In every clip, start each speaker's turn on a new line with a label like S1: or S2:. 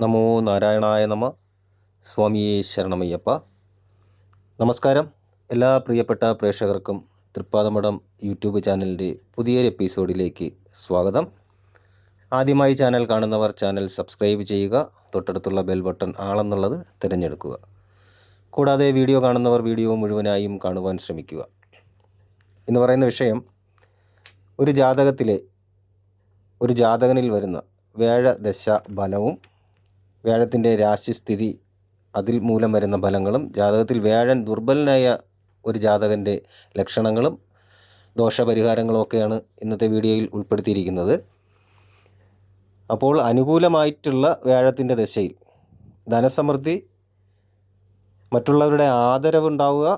S1: നമോ നാരായണായ നമ. സ്വാമിയെ ശരണമയ്യപ്പ. നമസ്കാരം. എല്ലാ പ്രിയപ്പെട്ട പ്രേക്ഷകർക്കും തൃപ്പാദമഠം യൂട്യൂബ് ചാനലിന്റെ പുതിയൊരു എപ്പിസോഡിലേക്ക് സ്വാഗതം. ആദ്യമായി ചാനൽ കാണുന്നവർ ചാനൽ സബ്സ്ക്രൈബ് ചെയ്യുക തൊട്ടടുത്തുള്ള ബെൽ ബട്ടൺ ആളെന്നുള്ളത് തിരഞ്ഞെടുക്കുക. കൂടാതെ വീഡിയോ കാണുന്നവർ വീഡിയോ മുഴുവനായും കാണുവാൻ ശ്രമിക്കുക. എന്ന് പറയുന്ന വിഷയം ഒരു ജാതകത്തിലെ ഒരു ജാതകനിൽ വരുന്ന വ്യാഴദശ ബലവും വ്യാഴത്തിന്റെ രാശിസ്ഥിതി അതിൽ മൂലം വരുന്ന ഫലങ്ങളും ജാതകത്തിൽ വ്യാഴൻ ദുർബലനായ ഒരു ജാതകന്റെ ലക്ഷണങ്ങളും ദോഷപരിഹാരങ്ങളും ഒക്കെയാണ് ഇന്നത്തെ വീഡിയോയിൽ ഉൾപ്പെടുത്തിയിരിക്കുന്നത്. അപ്പോൾ അനുകൂലമായിട്ടുള്ള വ്യാഴത്തിന്റെ ദശയിൽ ധനസമൃദ്ധി മറ്റുള്ളവരുടെ ആദരവുണ്ടാവുക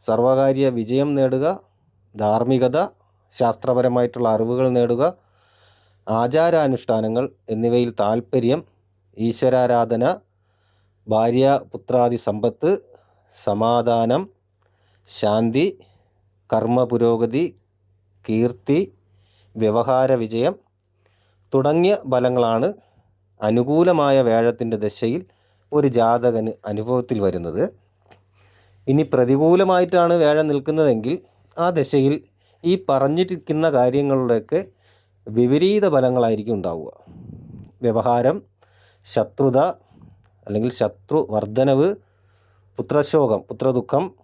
S1: സർവകാര്യ വിജയം നേടുക ധാർമ്മികത ശാസ്ത്രപരമായിട്ടുള്ള അറിവുകൾ നേടുക ആചാരാനുഷ്ഠാനങ്ങൾ എന്നിവയിൽ താൽപ്പര്യം ഈശ്വരാരാധന ഭാര്യ പുത്രാദി സമ്പത്ത് സമാധാനം ശാന്തി കർമ്മ പുരോഗതി കീർത്തി വ്യവഹാര വിജയം തുടങ്ങിയ ഫലങ്ങളാണ് അനുകൂലമായ വേഴത്തിന്റെ ദശയിൽ ഒരു ജാതകന് അനുഭവത്തിൽ വരുന്നത്. ഇനി പ്രതികൂലമായിട്ടാണ് വേഴം നിൽക്കുന്നതെങ്കിൽ ആ ദശയിൽ ഈ പറഞ്ഞിരിക്കുന്ന കാര്യങ്ങളുടെയൊക്കെ വിപരീത ഫലങ്ങളായിരിക്കും ഉണ്ടാവുക. വ്യവഹാരം ശത്രുത അല്ലെങ്കിൽ ശത്രു വർധനവ് പുത്രശോകം പുത്രദുഃഖം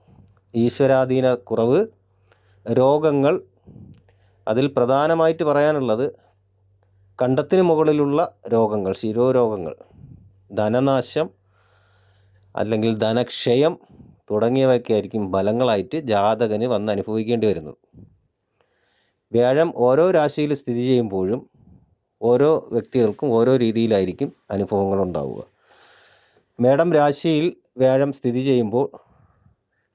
S1: ഈശ്വരാധീന കുറവ് രോഗങ്ങൾ. അതിൽ പ്രധാനമായിട്ട് പറയാനുള്ളത് കണ്ടത്തിന് മുകളിലുള്ള രോഗങ്ങൾ ശിരോരോഗങ്ങൾ ധനനാശം അല്ലെങ്കിൽ ധനക്ഷയം തുടങ്ങിയവയൊക്കെ ആയിരിക്കും ഫലങ്ങളായിട്ട് ജാതകന് വന്ന് അനുഭവിക്കേണ്ടി വരുന്നത്. വ്യാഴം ഓരോ രാശിയിൽ സ്ഥിതി ചെയ്യുമ്പോഴും ഓരോ വ്യക്തികൾക്കും ഓരോ രീതിയിലായിരിക്കും അനുഭവങ്ങൾ ഉണ്ടാവുക മേടം രാശിയിൽ വ്യാഴം സ്ഥിതി ചെയ്യുമ്പോൾ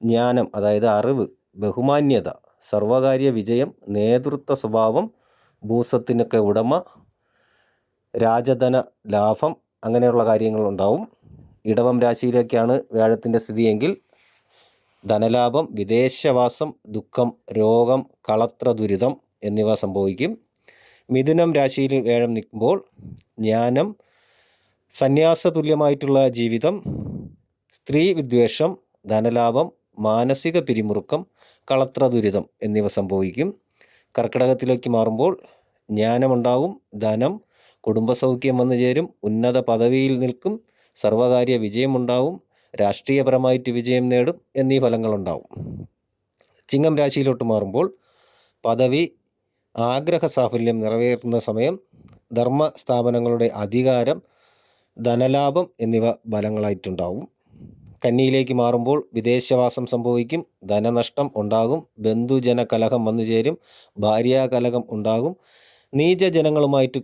S1: ജ്ഞാനം അതായത് അറിവ് ബഹുമാന്യത സർവകാര്യ വിജയം നേതൃത്വ സ്വഭാവം ഭൂസത്തിനൊക്കെ ഉടമ രാജധന ലാഭം അങ്ങനെയുള്ള കാര്യങ്ങളുണ്ടാവും ഇടവം രാശിയിലേക്കാണ് വ്യാഴത്തിന്റെ സ്ഥിതിയെങ്കിൽ ധനലാഭം വിദേശവാസം ദുഃഖം രോഗം കളത്ര ദുരിതം എന്നിവ സംഭവിക്കും. മിഥുനം രാശിയിൽ വേഴം നിൽക്കുമ്പോൾ ജ്ഞാനം സന്യാസ തുല്യമായിട്ടുള്ള ജീവിതം സ്ത്രീ വിദ്വേഷം ധനലാഭം മാനസിക പിരിമുറുക്കം കളത്ര ദുരിതം എന്നിവ സംഭവിക്കും. കർക്കിടകത്തിലേക്ക് മാറുമ്പോൾ ജ്ഞാനമുണ്ടാകും ധനം കുടുംബസൗഖ്യം വന്നു ചേരും ഉന്നത പദവിയിൽ നിൽക്കും സർവകാര്യ വിജയമുണ്ടാവും രാഷ്ട്രീയപരമായിട്ട് വിജയം നേടും എന്നീ ഫലങ്ങളുണ്ടാവും. ചിങ്ങം രാശിയിലോട്ട് മാറുമ്പോൾ പദവി ആഗ്രഹ സാഫല്യം നിറവേറുന്ന സമയം ധർമ്മ സ്ഥാപനങ്ങളുടെ അധികാരം ധനലാഭം എന്നിവ ബലങ്ങളായിട്ടുണ്ടാവും കന്നിയിലേക്ക് മാറുമ്പോൾ വിദേശവാസം സംഭവിക്കും ധനനഷ്ടം ഉണ്ടാകും ബന്ധുജന കലഹം വന്നു ചേരും ഭാര്യാകലഹം ഉണ്ടാകും നീചജനങ്ങളുമായിട്ട്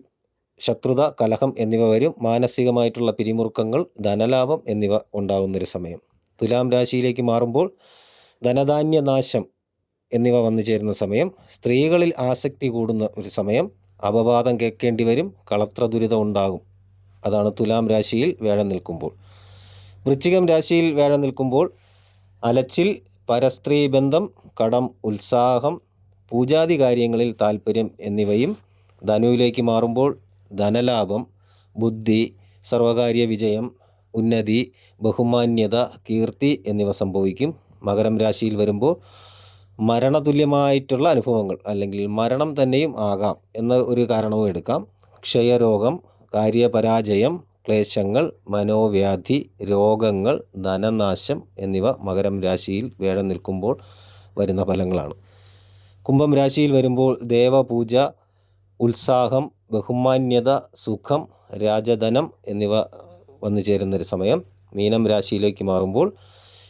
S1: ശത്രുത കലഹം എന്നിവ വരും മാനസികമായിട്ടുള്ള പിരിമുറുക്കങ്ങൾ ധനലാഭം എന്നിവ ഉണ്ടാകുന്നൊരു സമയം. തുലാം രാശിയിലേക്ക് മാറുമ്പോൾ ധനധാന്യ നാശം എന്നിവ വന്നു ചേരുന്ന സമയം സ്ത്രീകളിൽ ആസക്തി കൂടുന്ന ഒരു സമയം അപവാദം കേൾക്കേണ്ടി വരും കളത്ര ദുരിതം ഉണ്ടാകും. അതാണ് തുലാം രാശിയിൽ വേഴം നിൽക്കുമ്പോൾ. വൃശ്ചികം രാശിയിൽ വേഴം നിൽക്കുമ്പോൾ അലച്ചിൽ പരസ്ത്രീ ബന്ധം കടം ഉത്സാഹം പൂജാതി കാര്യങ്ങളിൽ താല്പര്യം എന്നിവയും ധനുവിലേക്ക് മാറുമ്പോൾ ധനലാഭം ബുദ്ധി സർവകാര്യ വിജയം ഉന്നതി ബഹുമാന്യത കീർത്തി എന്നിവ സംഭവിക്കും. മകരം രാശിയിൽ വരുമ്പോൾ മരണതുല്യമായിട്ടുള്ള അനുഭവങ്ങൾ അല്ലെങ്കിൽ മരണം തന്നെയും ആകാം എന്ന ഒരു കാരണവും എടുക്കാം. ക്ഷയരോഗം കാര്യപരാജയം ക്ലേശങ്ങൾ മനോവ്യാധി രോഗങ്ങൾ ധനനാശം എന്നിവ മകരം രാശിയിൽ വേഴം നിൽക്കുമ്പോൾ വരുന്ന ഫലങ്ങളാണ്. കുംഭം രാശിയിൽ വരുമ്പോൾ ദേവപൂജ ഉത്സാഹം ബഹുമാന്യത സുഖം രാജധനം എന്നിവ വന്നു ചേരുന്നൊരു സമയം. മീനം രാശിയിലേക്ക് മാറുമ്പോൾ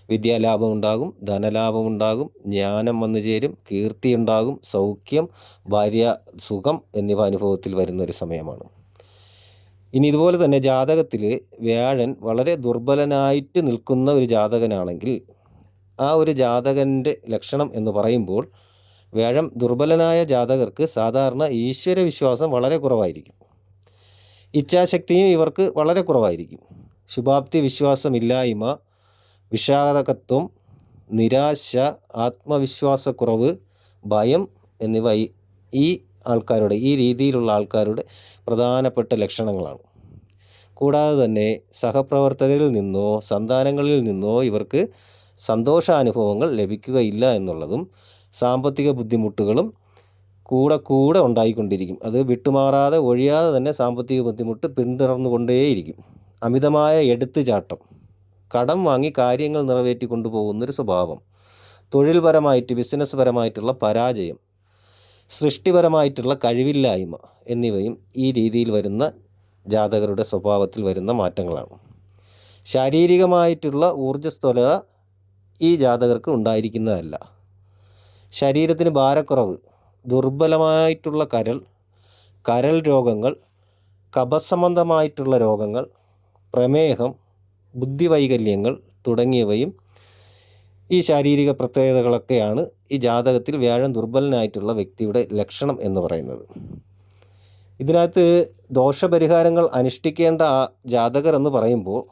S1: വിദ്യാലാഭം ഉണ്ടാകും ധനലാഭം ഉണ്ടാകും ജ്ഞാനം വന്നു ചേരും കീർത്തി ഉണ്ടാകും സൗഖ്യം ഭാര്യ സുഖം എന്നിവ അനുഭവത്തിൽ വരുന്ന ഒരു സമയമാണ്. ഇനി ഇതുപോലെ തന്നെ ജാതകത്തിൽ വ്യാഴൻ വളരെ ദുർബലനായിട്ട് നിൽക്കുന്ന ഒരു ജാതകനാണെങ്കിൽ ആ ഒരു ജാതകന്റെ ലക്ഷണം എന്ന് പറയുമ്പോൾ വ്യാഴം ദുർബലനായ ജാതകർക്ക് സാധാരണ ഈശ്വര വിശ്വാസം വളരെ കുറവായിരിക്കും. ഇച്ഛാശക്തിയും ഇവർക്ക് വളരെ കുറവായിരിക്കും. ശുഭാപ്തി വിശ്വാസമില്ലായ്മ വിഷാദകത്വം നിരാശ ആത്മവിശ്വാസക്കുറവ് ഭയം എന്നിവ ഈ ആൾക്കാരുടെ ഈ രീതിയിലുള്ള ആൾക്കാരുടെ പ്രധാനപ്പെട്ട ലക്ഷണങ്ങളാണ്. കൂടാതെ തന്നെ സഹപ്രവർത്തകരിൽ നിന്നോ സന്താനങ്ങളിൽ നിന്നോ ഇവർക്ക് സന്തോഷാനുഭവങ്ങൾ ലഭിക്കുകയില്ല എന്നുള്ളതും സാമ്പത്തിക ബുദ്ധിമുട്ടുകളും കൂടെ കൂടെ ഉണ്ടായിക്കൊണ്ടിരിക്കും. അത് വിട്ടുമാറാതെ ഒഴിയാതെ തന്നെ സാമ്പത്തിക ബുദ്ധിമുട്ട് പിന്തുടർന്നുകൊണ്ടേയിരിക്കും. അമിതമായ എടുത്തുചാട്ടം. കടം വാങ്ങി കാര്യങ്ങൾ നിറവേറ്റി കൊണ്ടുപോകുന്നൊരു സ്വഭാവം. തൊഴിൽപരമായിട്ട് ബിസിനസ് പരമായിട്ടുള്ള പരാജയം സൃഷ്ടിപരമായിട്ടുള്ള കഴിവില്ലായ്മ എന്നിവയും ഈ രീതിയിൽ വരുന്ന ജാതകരുടെ സ്വഭാവത്തിൽ വരുന്ന മാറ്റങ്ങളാണ്. ശാരീരികമായിട്ടുള്ള ഊർജസ്വലത ഈ ജാതകർക്ക് ഉണ്ടായിരിക്കുന്നതല്ല. ശരീരത്തിന് ഭാരക്കുറവ് ദുർബലമായിട്ടുള്ള കരൾ കരൾ രോഗങ്ങൾ കഫസംബന്ധമായിട്ടുള്ള രോഗങ്ങൾ പ്രമേഹം ബുദ്ധിവൈകല്യങ്ങൾ തുടങ്ങിയവയും ഈ ശാരീരിക പ്രത്യേകതകളൊക്കെയാണ് ഈ ജാതകത്തിൽ വ്യാഴം ദുർബലനായിട്ടുള്ള വ്യക്തിയുടെ ലക്ഷണം എന്ന് പറയുന്നത്. ഇതിനകത്ത് ദോഷപരിഹാരങ്ങൾ അനുഷ്ഠിക്കേണ്ട ആ ജാതകർ എന്ന് പറയുമ്പോൾ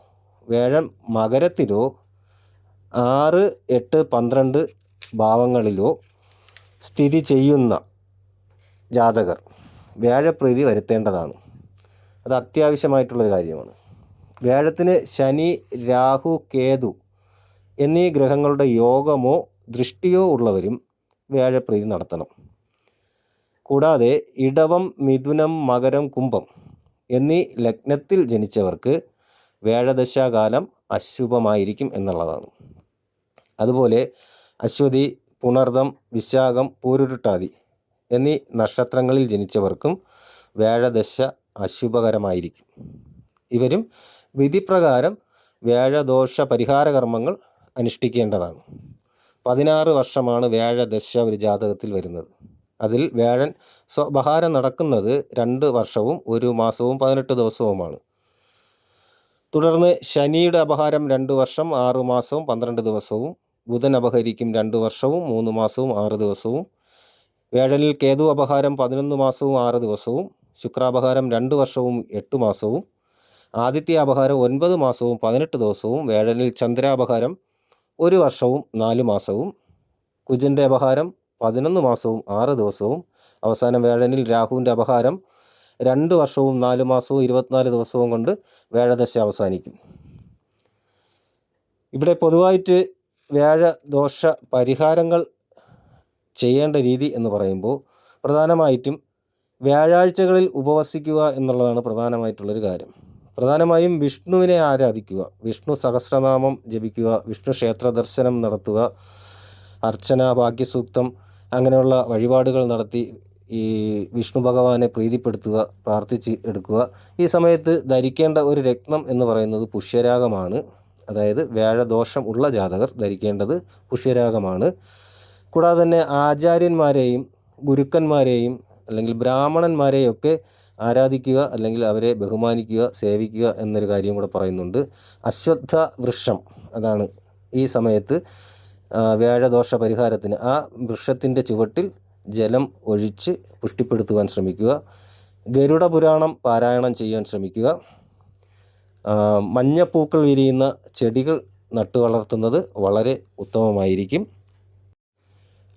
S1: വ്യാഴം മകരത്തിലോ ആറ് എട്ട് പന്ത്രണ്ട് ഭാവങ്ങളിലോ സ്ഥിതി ചെയ്യുന്ന ജാതകർ വ്യാഴപ്രീതി വരുത്തേണ്ടതാണ്. അത് അത്യാവശ്യമായിട്ടുള്ളൊരു കാര്യമാണ്. വ്യാഴത്തിന് ശനി രാഹു കേതു എന്നീ ഗ്രഹങ്ങളുടെ യോഗമോ ദൃഷ്ടിയോ ഉള്ളവരും വ്യാഴപ്രീതി നടത്തണം. കൂടാതെ ഇടവം മിഥുനം മകരം കുംഭം എന്നീ ലഗ്നത്തിൽ ജനിച്ചവർക്ക് വ്യാഴദശാകാലം അശുഭമായിരിക്കും എന്നുള്ളതാണ്. അതുപോലെ അശ്വതി പുണർദം വിശാഖം പൂരുരുട്ടാതി എന്നീ നക്ഷത്രങ്ങളിൽ ജനിച്ചവർക്കും വ്യാഴദശ അശുഭകരമായിരിക്കും. ഇവരും വിധിപ്രകാരം വ്യാഴദോഷ പരിഹാര കർമ്മങ്ങൾ അനുഷ്ഠിക്കേണ്ടതാണ്. പതിനാറ് വർഷമാണ് വ്യാഴദശ ഒരു ജാതകത്തിൽ വരുന്നത്. അതിൽ വ്യാഴൻ സ്വബഹാരം നടക്കുന്നത് രണ്ട് വർഷവും ഒരു മാസവും പതിനെട്ട് ദിവസവുമാണ്. തുടർന്ന് ശനിയുടെ അപഹാരം രണ്ട് വർഷം ആറു മാസവും പന്ത്രണ്ട് ദിവസവും. ബുധൻ അപഹരിക്കും രണ്ട് വർഷവും മൂന്ന് മാസവും ആറ് ദിവസവും. വ്യാഴനിൽ കേതു അപഹാരം പതിനൊന്ന് മാസവും ആറ് ദിവസവും. ശുക്രാപഹാരം രണ്ട് വർഷവും എട്ട് മാസവും. ആദിത്യ അപഹാരം ഒൻപത് മാസവും പതിനെട്ട് ദിവസവും വേഴനിൽ ചന്ദ്രാപഹാരം ഒരു വർഷവും നാല് മാസവും കുജന്റെ അപഹാരം പതിനൊന്ന് മാസവും ആറ് ദിവസവും അവസാനം വേഴനിൽ രാഹുവിന്റെ അപഹാരം രണ്ട് വർഷവും നാല് മാസവും ഇരുപത്തിനാല് ദിവസവും കൊണ്ട് വേഴദശ അവസാനിക്കും. ഇവിടെ പൊതുവായിട്ട് വ്യാഴദോഷ പരിഹാരങ്ങൾ ചെയ്യേണ്ട രീതി എന്ന് പറയുമ്പോൾ പ്രധാനമായിട്ടും വ്യാഴാഴ്ചകളിൽ ഉപവസിക്കുക എന്നുള്ളതാണ് പ്രധാനമായിട്ടുള്ളൊരു കാര്യം. പ്രധാനമായും വിഷ്ണുവിനെ ആരാധിക്കുക. വിഷ്ണു സഹസ്രനാമം ജപിക്കുക വിഷ്ണു ക്ഷേത്ര ദർശനം നടത്തുക അർച്ചന ഭാഗ്യസൂക്തം അങ്ങനെയുള്ള വഴിപാടുകൾ നടത്തി ഈ വിഷ്ണു ഭഗവാനെ പ്രീതിപ്പെടുത്തുക പ്രാർത്ഥിച്ച് എടുക്കുക. ഈ സമയത്ത് ധരിക്കേണ്ട ഒരു രക്തം എന്ന് പറയുന്നത് പുഷ്യരാഗമാണ്. അതായത് വ്യാഴദോഷം ഉള്ള ജാതകർ ധരിക്കേണ്ടത് പുഷ്യരാഗമാണ്. കൂടാതെ തന്നെ ആചാര്യന്മാരെയും ഗുരുക്കന്മാരെയും അല്ലെങ്കിൽ ബ്രാഹ്മണന്മാരെയും ഒക്കെ ആരാധിക്കുക അല്ലെങ്കിൽ അവരെ ബഹുമാനിക്കുക സേവിക്കുക എന്നൊരു കാര്യം കൂടെ പറയുന്നുണ്ട്. അശ്വത്ഥ വൃക്ഷം അതാണ് ഈ സമയത്ത് വ്യാഴദോഷ പരിഹാരത്തിന്. ആ വൃക്ഷത്തിന്റെ ചുവട്ടിൽ ജലം ഒഴിച്ച് പുഷ്ടിപ്പെടുത്തുവാൻ ശ്രമിക്കുക. ഗരുഡ പുരാണം പാരായണം ചെയ്യാൻ ശ്രമിക്കുക. മഞ്ഞപ്പൂക്കൾ വിരിയുന്ന ചെടികൾ നട്ടു വളർത്തുന്നത് വളരെ ഉത്തമമായിരിക്കും.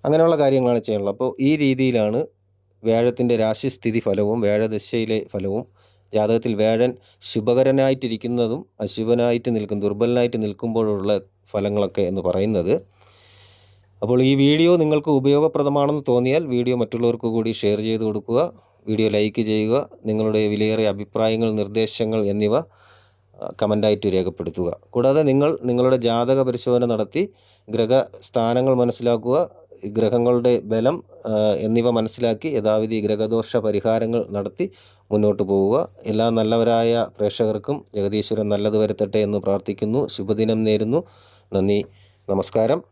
S1: അങ്ങനെയുള്ള കാര്യങ്ങളാണ് ചെയ്യാനുള്ളത്. അപ്പോൾ ഈ രീതിയിലാണ് വ്യാഴത്തിന്റെ രാശിസ്ഥിതി ഫലവും വ്യാഴദശയിലെ ഫലവും ജാതകത്തിൽ വ്യാഴൻ ശുഭകരനായിട്ടിരിക്കുന്നതും അശുഭനായിട്ട് നിൽക്കും ദുർബലനായിട്ട് നിൽക്കുമ്പോഴുള്ള ഫലങ്ങളൊക്കെ എന്ന് പറയുന്നത്. അപ്പോൾ ഈ വീഡിയോ നിങ്ങൾക്ക് ഉപയോഗപ്രദമാണെന്ന് തോന്നിയാൽ വീഡിയോ മറ്റുള്ളവർക്ക് കൂടി ഷെയർ ചെയ്ത് കൊടുക്കുക വീഡിയോ ലൈക്ക് ചെയ്യുക നിങ്ങളുടെ വിലയേറിയ അഭിപ്രായങ്ങൾ നിർദ്ദേശങ്ങൾ എന്നിവ കമന്റായിട്ട് രേഖപ്പെടുത്തുക. കൂടാതെ നിങ്ങൾ നിങ്ങളുടെ ജാതക പരിശോധന നടത്തി ഗ്രഹസ്ഥാനങ്ങൾ മനസ്സിലാക്കുക ഈ ഗ്രഹങ്ങളുടെ ബലം എന്നിവ മനസ്സിലാക്കി യഥാവിധി ഗ്രഹദോഷ പരിഹാരങ്ങൾ നടത്തി മുന്നോട്ട് പോവുക. എല്ലാ നല്ലവരായ പ്രേക്ഷകർക്കും ജഗദീശ്വരൻ നല്ലത് വരുത്തട്ടെ എന്ന് പ്രാർത്ഥിക്കുന്നു. ശുഭദിനം നേരുന്നു. നന്ദി. നമസ്കാരം.